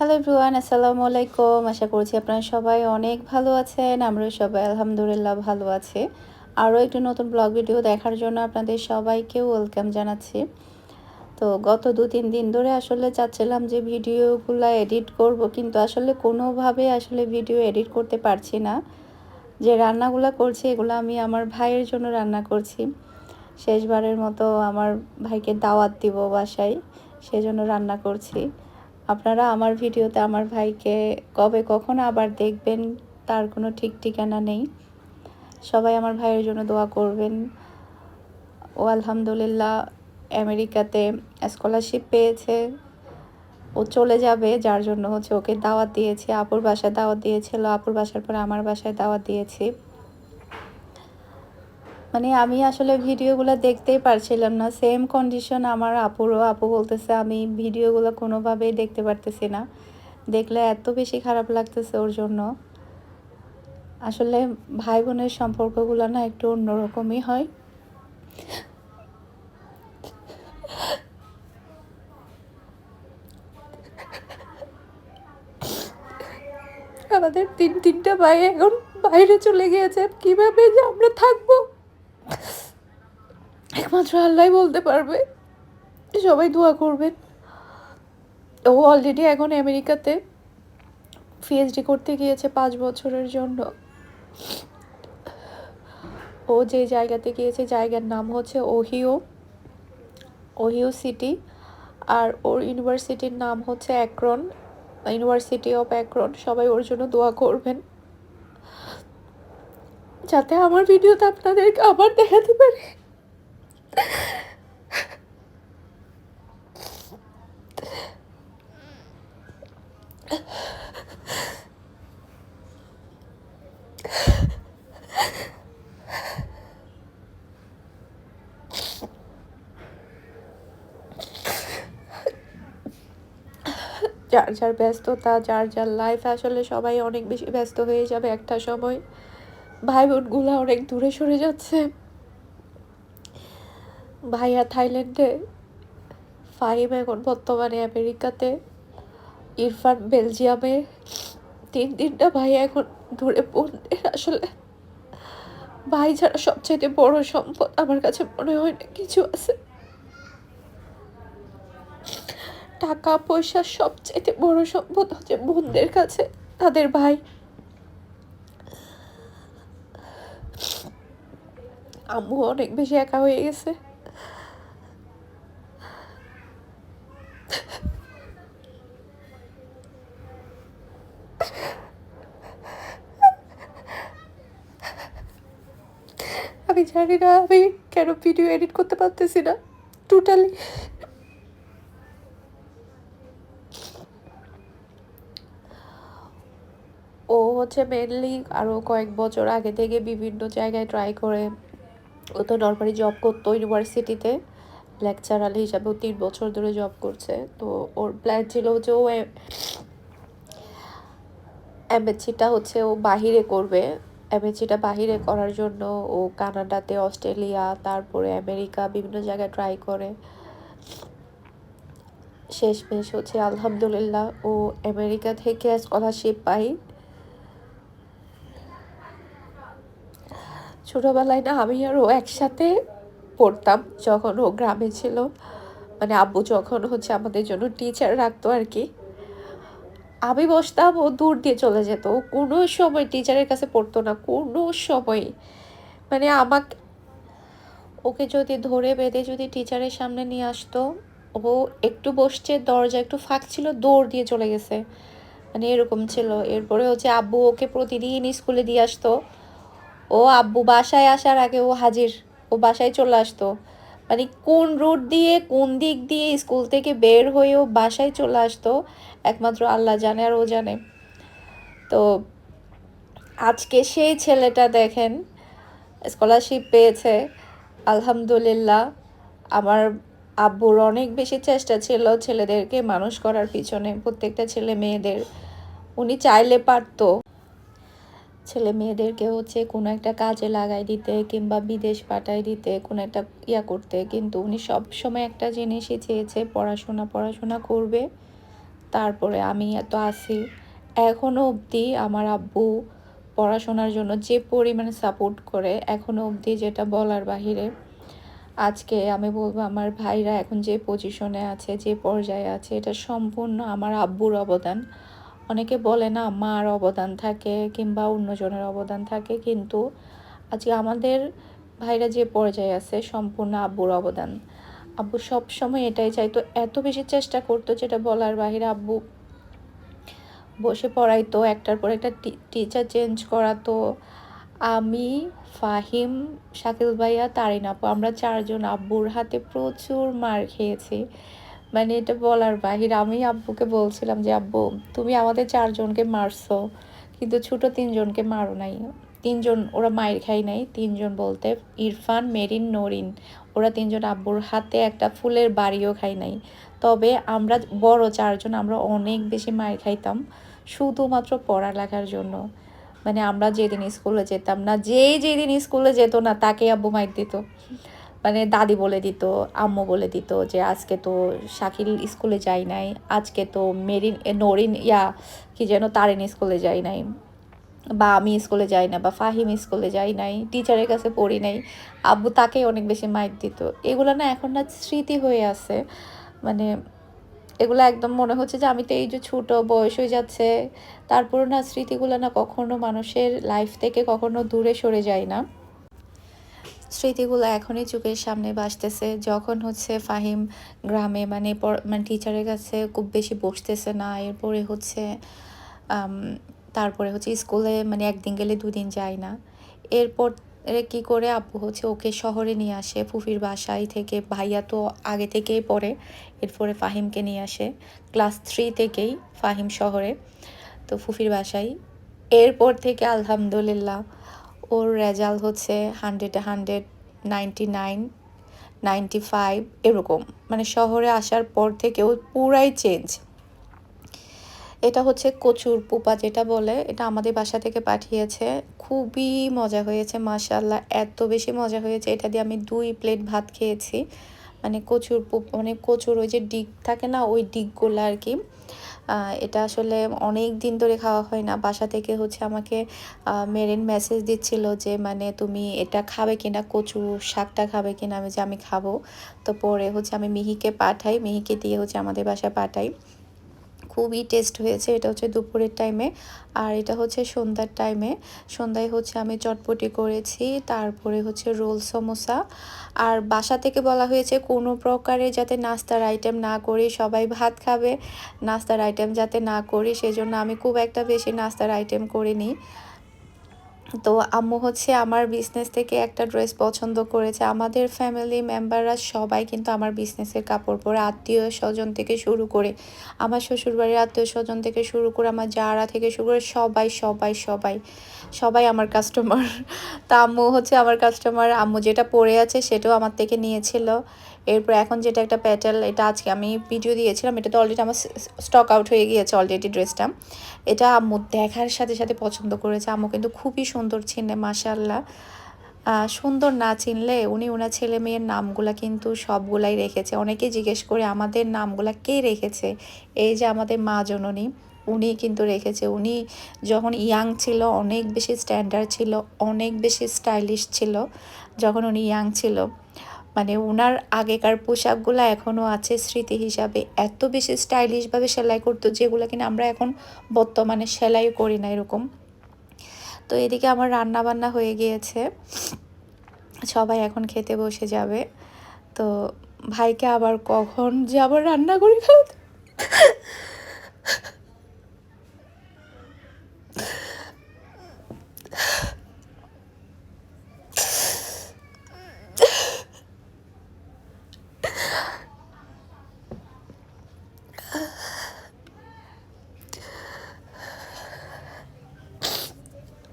Hello everyone আসসালামু আলাইকুম আশা করছি আপনারা সবাই অনেক ভালো আছেন। আমরাও সবাই আলহামদুলিল্লাহ ভালো আছি। আরও একটি নতুন ব্লগ ভিডিও দেখার জন্য আপনাদের সবাইকে ওয়েলকাম জানাচ্ছি। তো গত দু তিন দিন ধরে আসলে চাচ্ছিলাম যে ভিডিওগুলো এডিট করব, কিন্তু আসলে কোনোভাবে আসলে ভিডিও এডিট করতে পারছি না। যে রান্নাগুলো করছি, এগুলো আমি আমার ভাইয়ের জন্য রান্না করছি। শেষবারের মতো আমার ভাইকে দাওয়াত দিব বাসায়, সেজন্য রান্না করছি। আপনারা আমার ভিডিওতে আমার ভাইকে কবে কখন আবার দেখবেন তার কোনো ঠিক ঠিকানা নেই। সবাই আমার ভাইয়ের জন্য দোয়া করবেন। ও আলহামদুলিল্লাহ আমেরিকাতে স্কলারশিপ পেয়েছে। ও চলে যাবে, যার জন্য হচ্ছে ওকে দাওয়াত দিয়েছি, আপুর বাসায় দাওয়াত দিয়েছিল, আপুর বাসার পরে আমার বাসায় দাওয়াত দিয়েছি। মানে আমি আসলে ভিডিওগুলো দেখতেই পারছিলাম না। সেম কন্ডিশন আমার আপুরও। আপু বলতেছে, আমি ভিডিওগুলো কোনোভাবেই দেখতে পারতেছি না। দেখলে এত বেশি খারাপ লাগতেছে ওর জন্য। আসলে ভাই বোনের সম্পর্কগুলো না একটু অন্যরকমই হয়। আমাদের তিন তিনটা ভাই এখন বাইরে চলে গিয়েছে। কীভাবে যে আমরা থাকব? একমাত্র আল্লাহ বলতে পারবে সবাই দোয়া করবেন। ও অলরেডি এখন আমেরিকাতে পিএইচডি করতে গিয়েছে পাঁচ বছরের জন্য। ও যে জায়গাতে গিয়েছে, জায়গার নাম হচ্ছে ওহিও ওহিও সিটি, আর ওর ইউনিভার্সিটির নাম হচ্ছে অ্যাক্রন ইউনিভার্সিটি অফ অ্যাক্রন সবাই ওর জন্য দোয়া করবেন। যাতে আমার ভিডিওতে আপনাদেরকে আবার দেখাতে পারি। যার যার ব্যস্ততা, যার যার লাইফ আসলে সবাই অনেক বেশি ব্যস্ত হয়ে যাবে একটা সময়। ভাই বোনগুলো অনেক দূরে সরে যাচ্ছে। ভাইয়া থাইল্যান্ডে, ফাহিম এখন বর্তমানে আমেরিকাতে, ইরফান বেলজিয়ামে। তিন তিনটা ভাই এখন দূরে বোনদের আসলে। ভাই ছাড়া সবচেয়ে বড় সম্পদ আমার কাছে মনে হয় না কিছু আছে। টাকা পয়সা সবচেয়ে বড় সম্পদ হচ্ছে বোনদের কাছে, তাদের ভাই। আম্মু অনেক বেশি একা হয়ে গেছে। আমি জানি না আমি কেন ভিডিও এডিট করতে পারতেছি না। টোটালি ও হচ্ছে মেনলি আরও কয়েক বছর আগে থেকে বিভিন্ন জায়গায় ট্রাই করে। ও তো নর্মালি জব করতো ইউনিভার্সিটিতে লেকচারার হিসাবে ও তিন বছর ধরে জব করছে। তো ওর প্ল্যান ছিল যে ও এমএসসিটা হচ্ছে ও বাহিরে করবে। এমএসসিটা বাহিরে করার জন্য ও কানাডাতে, অস্ট্রেলিয়া, তারপরে আমেরিকা বিভিন্ন জায়গায় ট্রাই করে। শেষমেশ হচ্ছে আলহামদুলিল্লাহ ও আমেরিকা থেকে স্কলারশিপ পাই। ছোটোবেলায় না আমি আর ও একসাথে পড়তাম যখন ও গ্রামে ছিল। মানে আব্বু যখন হচ্ছে আমাদের জন্য টিচার রাখতো আর কি আমি বসতাম ও দূর দিয়ে চলে যেত। ও কোনো সময় টিচারের কাছে পড়তো না, কোনো সময়। মানে আমাকে, ওকে যদি ধরে বেঁধে যদি টিচারের সামনে নিয়ে আসতো, ও একটু বসছে, দরজা একটু ফাঁক ছিল, দৌড় দিয়ে চলে গেছে। মানে এরকম ছিল। এরপরে হচ্ছে আব্বু ওকে প্রতিদিন স্কুলে দিয়ে আসতো। ও আব্বু বাসায় আসার আগে ও হাজির, ও বাসায় চলে আসতো। মানে কোন রুট দিয়ে, কোন দিক দিয়ে স্কুল থেকে বের হয়ে ও বাসায় চলে আসতো, একমাত্র আল্লাহ জানে আর ও জানে। তো আজকে সেই ছেলেটা দেখেন স্কলারশিপ পেয়েছে, আলহামদুলিল্লাহ। আমার আব্বুর অনেক বেশি চেষ্টা ছিল ছেলেদেরকে মানুষ করার পিছনে, প্রত্যেকটা ছেলে মেয়েদের। উনি চাইলে পারতো। ছেলে মেয়েদেরকে হচ্ছে কোনো একটা কাজে লাগাই দিতে কিংবা বিদেশ পাঠাই দিতে, কোনো একটা ইয়া করতে। কিন্তু উনি সব সময় একটা জিনিসই চেয়েছে, পড়াশোনা পড়াশোনা করবে। তারপরে আমি এত আসি এখনও অবধি আমার আব্বু পড়াশোনার জন্য যে পরিমাণে সাপোর্ট করে এখনও অবধি যেটা বলার বাহিরে। আজকে আমি বলব আমার ভাইরা এখন যে পজিশনে আছে, যে পর্যায়ে আছে, এটা সম্পূর্ণ আমার আব্বুর অবদান। অনেকে বলে না, মার অবদান থাকে কিংবা অন্যজনের অবদান থাকে, কিন্তু আজকে আমাদের ভাইরা যে পর্যায়ে আছে সম্পূর্ণ আব্বুর অবদান। আব্বু সব সময় এটাই চাইতো, এত বেশি চেষ্টা করতো যেটা বলার বাহিরে আব্বু বসে পড়াইতো, একটার পর একটা টিচার চেঞ্জ করাতো। আমি, ফাহিম, শাকিল ভাইয়া, তারিন আপু, আমরা চারজন আব্বুর হাতে প্রচুর মার খেয়েছি। মানে এটা বলার বাহির আমি আব্বুকে বলছিলাম যে, আব্বু, তুমি আমাদের চারজনকে মারছো, কিন্তু ছোট তিনজনকে মারো নাই। তিনজন ওরা মায়ের খাই নাই, তিনজন বলতে ইরফান, মেরিন, নরিন। ওরা তিনজন আব্বুর হাতে একটা ফুলের বাড়িও খাই নাই। তবে আমরা বড় চারজন, আমরা অনেক বেশি মায়ের খাইতাম, শুধুমাত্র পড়ালেখার জন্য। মানে আমরা যেদিন স্কুলে যেতাম না, যেই যেদিন স্কুলে যেত না তাকে আব্বু মাইর দিত। মানে দাদি বলে দিত, আম্মু বলে দিত যে আজকে তো শাকিল স্কুলে যাই নাই, আজকে তো মেরিন, নরিন, ইয়া, কি যেন তারিন স্কুলে যাই নাই বা আমি স্কুলে যাই না বা ফাহিম স্কুলে যাই নাই, টিচারের কাছে পড়ি নাই, আব্বু তাকেই অনেক বেশি মাইক দিত। এগুলো না এখন না স্মৃতি হয়ে আছে মানে এগুলো একদম মনে হচ্ছে যে আমি তো এই যে ছোটো, বয়স হয়ে যাচ্ছে তারপর না স্মৃতিগুলো না কখনো মানুষের লাইফ থেকে কখনো দূরে সরে যায় না। স্মৃতিগুলো এখনই চোখের সামনে বাসতেছে যখন হচ্ছে ফাহিম গ্রামে মানে মানে টিচারের কাছে খুব বেশি বসতেছে না, এরপরে হচ্ছে তারপরে হচ্ছে স্কুলে মানে একদিন গেলে দুদিন যায় না। এরপর কি করে আব্বু হচ্ছে ওকে শহরে নিয়ে আসে, ফুফির বাসায় থেকে, ভাইয়া তো আগে থেকেই পড়ে, এরপরে ফাহিমকে নিয়ে আসে। ক্লাস থ্রি থেকেই ফাহিম শহরে, তো ফুফির বাসায়। এরপর থেকে আলহামদুলিল্লাহ ওর রেজাল্ট হচ্ছে হান্ড্রেডে hundred, ninety nine, ninety five, এরকম। মানে শহরে আসার পর থেকেও পুরাই চেঞ্জ। এটা হচ্ছে কচুর পোপা যেটা বলে, এটা আমাদের বাসা থেকে পাঠিয়েছে। খুবই মজা হয়েছে মাসাল্লাহ এত বেশি মজা হয়েছে। এটা দিয়ে আমি দুই প্লেট ভাত খেয়েছি। মানে কচুর মানে কচুর ওই যে ডিগ থাকে না, ওই ডিগগুলো আর কি এটা আসলে অনেক দিন ধরে খাওয়া হয় না। বাসা থেকে হচ্ছে আমাকে মেরিন মেসেজ দিচ্ছিল যে মানে তুমি এটা খাবে কিনা কচু শাকটা খাবে কিনা? আমি যে, আমি খাব। তো পরে হচ্ছে আমি মিহিকে পাঠাই, মিহিকে দিয়ে হচ্ছে আমাদের বাসায় পাঠাই। খুবই টেস্ট হয়েছে, এটা হচ্ছে দুপুরের টাইমে আর এটা হচ্ছে সন্ধ্যার টাইমে সন্ধ্যায় হচ্ছে আমি চটপটি করেছি, তারপরে হচ্ছে রোল সমোসা। আর বাসা থেকে বলা হয়েছে কোনো প্রকারে যাতে নাস্তার আইটেম না করি সবাই ভাত খাবে। নাস্তার আইটেম যাতে না করি, সেজন্য আমি খুব একটা বেশি নাস্তার আইটেম করিনি। তো আম্মু হচ্ছে আমার বিজনেস থেকে একটা ড্রেস পছন্দ করেছে। আমাদের ফ্যামিলি মেম্বাররা সবাই কিন্তু আমার বিজনেসের কাপড় পরে আত্মীয় স্বজন থেকে শুরু করে, আমার শ্বশুরবাড়ির আত্মীয় স্বজন থেকে শুরু করে, আমার যারা থেকে শুরু করে সবাই সবাই সবাই সবাই আমার কাস্টমার তা আম্মু হচ্ছে আমার কাস্টমার আম্মু যেটা পরে আছে সেটাও আমার থেকে নিয়েছিল। এরপর এখন যেটা একটা প্যাটেল এটা আজকে আমি ভিডিও দিয়েছিলাম এটা তো অলরেডি আমার স্টক আউট হয়ে গিয়েছে অলরেডি ড্রেসটা এটা আম্মু দেখার সাথে সাথে পছন্দ করেছে। আম্মু কিন্তু খুবই সুন্দর চিনে মাসাল্লাহ সুন্দর না চিনলে উনি ওনার ছেলে মেয়ের নামগুলা কিন্তু সবগুলাই রেখেছে। অনেকে জিজ্ঞেস করে, আমাদের নামগুলা কে রেখেছে? এই যে আমাদের মা জননী উনি কিন্তু রেখেছে। উনি যখন ইয়াং ছিল, অনেক বেশি স্ট্যান্ডার্ড ছিল, অনেক বেশি স্টাইলিশ ছিল, যখন উনি ইয়াং ছিল। মানে ওনার আগেকার পোশাকগুলো এখনও আছে স্মৃতি হিসাবে। এত বেশি স্টাইলিশভাবে সেলাই করতো যেগুলো কিনা আমরা এখন বর্তমানে সেলাই করি না এরকম। তো এদিকে আমার রান্না বান্না হয়ে গিয়েছে। সবাই এখন খেতে বসে যাবে। তো ভাইকে আবার কখন যে আবার রান্না করি খাওয়াতে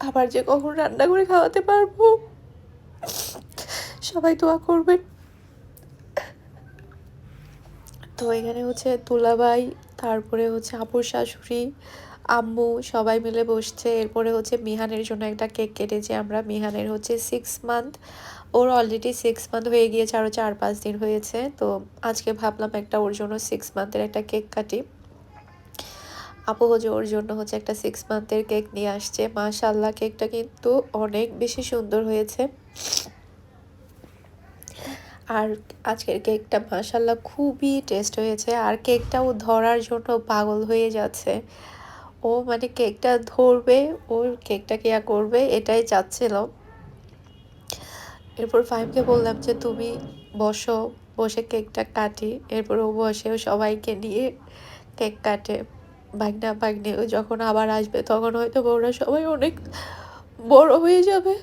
আবার যে কখন রান্না করে খাওয়াতে পারব? সবাই দোয়া করবেন। তো এখানে হচ্ছে তুলাবাই তারপরে হচ্ছে আপুর শাশুড়ি, আম্মু সবাই মিলে বসছে। এরপরে হচ্ছে মিহানের জন্য একটা কেক কেটেছি আমরা। মিহানের হচ্ছে সিক্স মান্থ ওর অলরেডি সিক্স মান্থ হয়ে গিয়েছে আরও চার পাঁচ দিন হয়েছে। তো আজকে ভাবলাম একটা ওর জন্য সিক্স মান্থের একটা কেক কাটি। আপু হচ্ছে ওর জন্য হচ্ছে একটা সিক্স মান্থের কেক নিয়ে আসছে। মাশাল্লাহ কেকটা কিন্তু অনেক বেশি সুন্দর হয়েছে। আর আজকের কেকটা মাশাল্লাহ খুবই টেস্ট হয়েছে। আর কেকটাও ধরার জন্য পাগল হয়ে যাচ্ছে। ও মানে কেকটা ধরবে ওর কেকটা কেয়া করবে, এটাই চাচ্ছিল। এরপর ফাইমকে বললাম যে, তুমি বসো, বসে কেকটা কাটি। এরপর ও বসে সবাইকে নিয়ে কেক কাটে। বাগনি ও যখন আবার আসবে তখন হয়তো ওরা সবাই অনেক বড় হয়ে যাবে।